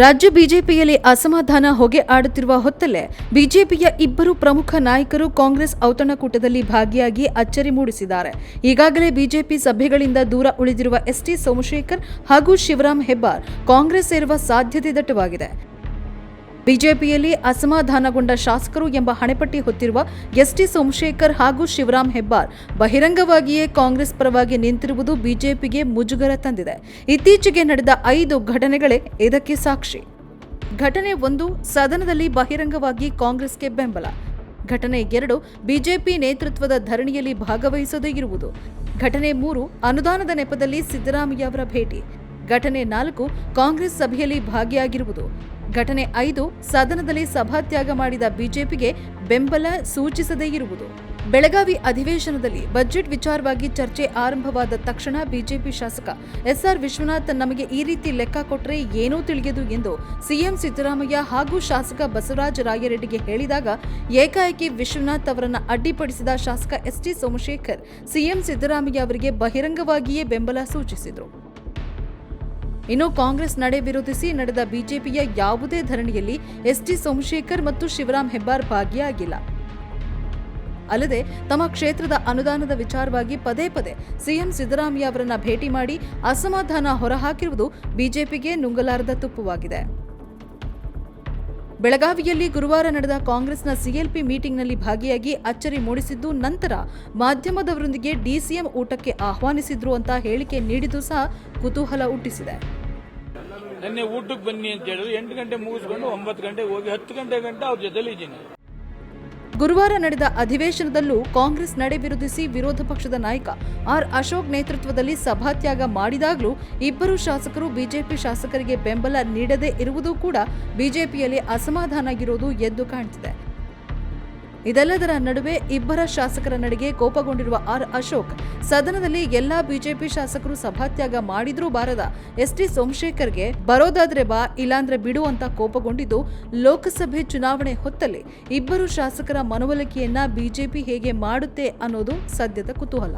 ರಾಜ್ಯ ಬಿಜೆಪಿಯಲ್ಲಿ ಅಸಮಾಧಾನ ಹೊಗೆ ಆಡುತ್ತಿರುವ ಹೊತ್ತಲ್ಲೇ ಬಿಜೆಪಿಯ ಇಬ್ಬರು ಪ್ರಮುಖ ನಾಯಕರು ಕಾಂಗ್ರೆಸ್ ಔತಣಕೂಟದಲ್ಲಿ ಭಾಗಿಯಾಗಿ ಅಚ್ಚರಿ ಮೂಡಿಸಿದ್ದಾರೆ. ಈಗಾಗಲೇ ಬಿಜೆಪಿ ಸಭೆಗಳಿಂದ ದೂರ ಉಳಿದಿರುವ ಎಸ್ಟಿ ಸೋಮಶೇಖರ್ ಹಾಗೂ ಶಿವರಾಮ್ ಹೆಬ್ಬಾರ್ ಕಾಂಗ್ರೆಸ್ ಸೇರುವ ಸಾಧ್ಯತೆ ದಟ್ಟವಾಗಿದೆ. ಬಿಜೆಪಿಯಲ್ಲಿ ಅಸಮಾಧಾನಗೊಂಡ ಶಾಸಕರು ಎಂಬ ಹಣೆಪಟ್ಟಿ ಹೊತ್ತಿರುವ ಎಸ್ಟಿ ಸೋಮಶೇಖರ್ ಹಾಗೂ ಶಿವರಾಮ್ ಹೆಬ್ಬಾರ್ ಬಹಿರಂಗವಾಗಿಯೇ ಕಾಂಗ್ರೆಸ್ ಪರವಾಗಿ ನಿಂತಿರುವುದು ಬಿಜೆಪಿಗೆ ಮುಜುಗರ ತಂದಿದೆ. ಇತ್ತೀಚೆಗೆ ನಡೆದ ಐದು ಘಟನೆಗಳೇ ಇದಕ್ಕೆ ಸಾಕ್ಷಿ. ಘಟನೆ ಒಂದು, ಸದನದಲ್ಲಿ ಬಹಿರಂಗವಾಗಿ ಕಾಂಗ್ರೆಸ್ಗೆ ಬೆಂಬಲ. ಘಟನೆ ಎರಡು, ಬಿಜೆಪಿ ನೇತೃತ್ವದ ಧರಣಿಯಲ್ಲಿ ಭಾಗವಹಿಸದೇ ಇರುವುದು. ಘಟನೆ ಮೂರು, ಅನುದಾನದ ನೆಪದಲ್ಲಿ ಸಿದ್ದರಾಮಯ್ಯ ಅವರ ಭೇಟಿ. ಘಟನೆ ನಾಲ್ಕು ಕಾಂಗ್ರೆಸ್ ಸಭೆಯಲ್ಲಿ ಭಾಗಿಯಾಗಿರುವುದು. ಘಟನೆ ಐದು ಸದನದಲ್ಲಿ ಸಭಾತ್ಯಾಗ ಮಾಡಿದ ಬಿಜೆಪಿಗೆ ಬೆಂಬಲ ಸೂಚಿಸದೇ ಇರುವುದು. ಬೆಳಗಾವಿ ಅಧಿವೇಶನದಲ್ಲಿ ಬಜೆಟ್ ವಿಚಾರವಾಗಿ ಚರ್ಚೆ ಆರಂಭವಾದ ತಕ್ಷಣ ಬಿಜೆಪಿ ಶಾಸಕ ಎಸ್ಆರ್ ವಿಶ್ವನಾಥ್ ನಮಗೆ ಈ ರೀತಿ ಲೆಕ್ಕ ಕೊಟ್ಟರೆ ಏನೂ ತಿಳಿಯದು ಎಂದು ಸಿಎಂ ಸಿದ್ದರಾಮಯ್ಯ ಹಾಗೂ ಶಾಸಕ ಬಸವರಾಜ ರಾಯರೆಡ್ಡಿಗೆ ಹೇಳಿದಾಗ ಏಕಾಏಕಿ ವಿಶ್ವನಾಥ್ ಅವರನ್ನು ಅಡ್ಡಿಪಡಿಸಿದ ಶಾಸಕ ಎಸ್ಟಿ ಸೋಮಶೇಖರ್ ಸಿಎಂ ಸಿದ್ದರಾಮಯ್ಯ ಅವರಿಗೆ ಬಹಿರಂಗವಾಗಿಯೇ ಬೆಂಬಲ ಸೂಚಿಸಿದರು. ಇನ್ನು ಕಾಂಗ್ರೆಸ್ ನಡೆ ವಿರೋಧಿಸಿ ನಡೆದ ಬಿಜೆಪಿಯ ಯಾವುದೇ ಧರಣಿಯಲ್ಲಿ ಎಸ್ಟಿ ಸೋಮಶೇಖರ್ ಮತ್ತು ಶಿವರಾಂ ಹೆಬ್ಬಾರ್ ಭಾಗಿಯಾಗಿಲ್ಲ. ಅಲ್ಲದೆ ತಮ್ಮ ಕ್ಷೇತ್ರದ ಅನುದಾನದ ವಿಚಾರವಾಗಿ ಪದೇ ಪದೇ ಸಿಎಂ ಸಿದ್ದರಾಮಯ್ಯ ಅವರನ್ನ ಭೇಟಿ ಮಾಡಿ ಅಸಮಾಧಾನ ಹೊರಹಾಕಿರುವುದು ಬಿಜೆಪಿಗೆ ನುಂಗಲಾರದ ತುಪ್ಪವಾಗಿದೆ. ಬೆಳಗಾವಿಯಲ್ಲಿ ಗುರುವಾರ ನಡೆದ ಕಾಂಗ್ರೆಸ್ನ ಸಿಎಲ್ಪಿ ಮೀಟಿಂಗ್ನಲ್ಲಿ ಭಾಗಿಯಾಗಿ ಅಚ್ಚರಿ ಮೂಡಿಸಿದ್ದು ನಂತರ ಮಾಧ್ಯಮದವರೊಂದಿಗೆ ಡಿಸಿಎಂ ಊಟಕ್ಕೆ ಆಹ್ವಾನಿಸಿದ್ರು ಅಂತ ಹೇಳಿಕೆ ನೀಡಿದ್ದು ಸಹ ಕುತೂಹಲ ಹುಟ್ಟಿಸಿದೆ. ನಿನ್ನೆ ಊಟಕ್ಕೆ ಬನ್ನಿ ಅಂತ ಹೇಳಿದ್ರು. ಎಂಟು ಗಂಟೆ ಮುಗಿಸ್ಕೊಂಡು ಒಂಬತ್ತು ಗಂಟೆಗೆ ಹೋಗಿ ಹತ್ತು ಗಂಟೆ ಗಂಟೆ ಅವ್ರ ಜೊತೆಲಿ ಇದ್ದೀನಿ. ಗುರುವಾರ ನಡೆದ ಅಧಿವೇಶನದಲ್ಲೂ ಕಾಂಗ್ರೆಸ್ ನಡೆ ವಿರೋಧಿಸಿ ವಿರೋಧ ಪಕ್ಷದ ನಾಯಕ ಆರ್ ಅಶೋಕ್ ನೇತೃತ್ವದಲ್ಲಿ ಸಭಾತ್ಯಾಗ ಮಾಡಿದಾಗಲೂ ಇಬ್ಬರು ಶಾಸಕರು ಬಿಜೆಪಿ ಶಾಸಕರಿಗೆ ಬೆಂಬಲ ನೀಡದೇ ಇರುವುದು ಕೂಡ ಬಿಜೆಪಿಯಲ್ಲಿ ಅಸಮಾಧಾನ ಇರೋದು ಎದ್ದು ಕಾಣ್ತಿದೆ. ಇದೆಲ್ಲದರ ನಡುವೆ ಇಬ್ಬರ ಶಾಸಕರ ನಡೆಗೆ ಕೋಪಗೊಂಡಿರುವ ಆರ್ ಅಶೋಕ್, ಸದನದಲ್ಲಿ ಎಲ್ಲಾ ಬಿಜೆಪಿ ಶಾಸಕರು ಸಭಾತ್ಯಾಗ ಮಾಡಿದ್ರೂ ಬಾರದ ಎಸ್ಟಿ ಸೋಮಶೇಖರ್ಗೆ ಬರೋದಾದ್ರೆ ಬಾ, ಇಲ್ಲಾಂದ್ರೆ ಬಿಡು ಅಂತ ಕೋಪಗೊಂಡಿದ್ದು ಲೋಕಸಭೆ ಚುನಾವಣೆ ಹೊತ್ತಲ್ಲಿ ಇಬ್ಬರು ಶಾಸಕರ ಮನವೊಲಿಕೆಯನ್ನ ಬಿಜೆಪಿ ಹೇಗೆ ಮಾಡುತ್ತೆ ಅನ್ನೋದು ಸದ್ಯದ ಕುತೂಹಲ.